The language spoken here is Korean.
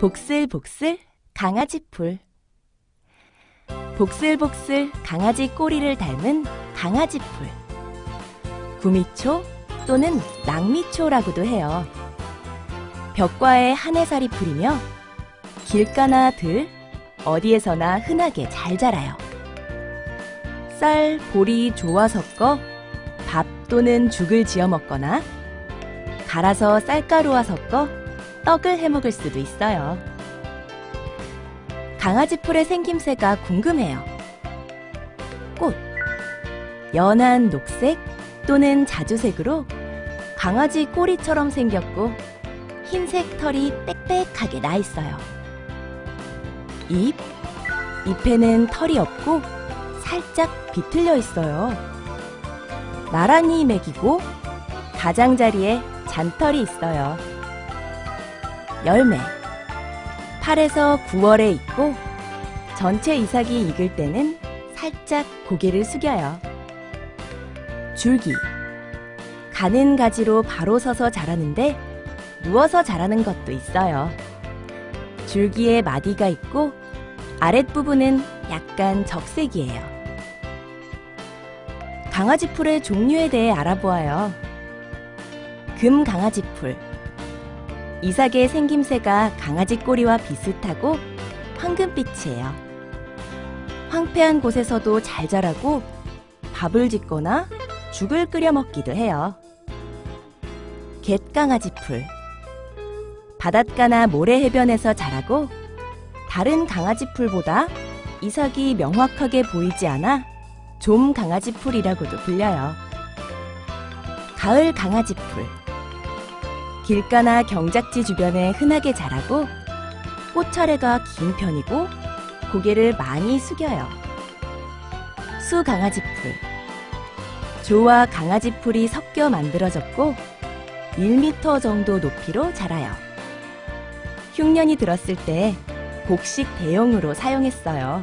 복슬복슬 강아지 풀 복슬복슬 강아지 꼬리를 닮은 강아지 풀 구미초 또는 낭미초라고도 해요. 벽과의 한해살이 풀이며 길가나 들 어디에서나 흔하게 잘 자라요. 쌀, 보리, 조와 섞어 밥 또는 죽을 지어 먹거나 갈아서 쌀가루와 섞어 떡을 해 먹을 수도 있어요. 강아지 풀의 생김새가 궁금해요. 꽃. 연한 녹색 또는 자주색으로 강아지 꼬리처럼 생겼고 흰색 털이 빽빽하게 나 있어요. 잎. 잎에는 털이 없고 살짝 비틀려 있어요. 나란히 매기고 가장자리에 잔털이 있어요. 열매. 8에서 9월에 익고 전체 이삭이 익을 때는 살짝 고개를 숙여요. 줄기. 가는 가지로 바로 서서 자라는데 누워서 자라는 것도 있어요. 줄기에 마디가 있고 아랫부분은 약간 적색이에요. 강아지 풀의 종류에 대해 알아보아요. 금 강아지 풀. 이삭의 생김새가 강아지 꼬리와 비슷하고 황금빛이에요. 황폐한 곳에서도 잘 자라고 밥을 짓거나 죽을 끓여 먹기도 해요. 갯강아지 풀. 바닷가나 모래 해변에서 자라고 다른 강아지 풀보다 이삭이 명확하게 보이지 않아 좀 강아지 풀이라고도 불려요. 가을 강아지 풀. 길가나 경작지 주변에 흔하게 자라고 꽃차례가 긴 편이고 고개를 많이 숙여요. 수 강아지 풀. 조와 강아지 풀이 섞여 만들어졌고 1m 정도 높이로 자라요. 흉년이 들었을 때 복식 대용으로 사용했어요.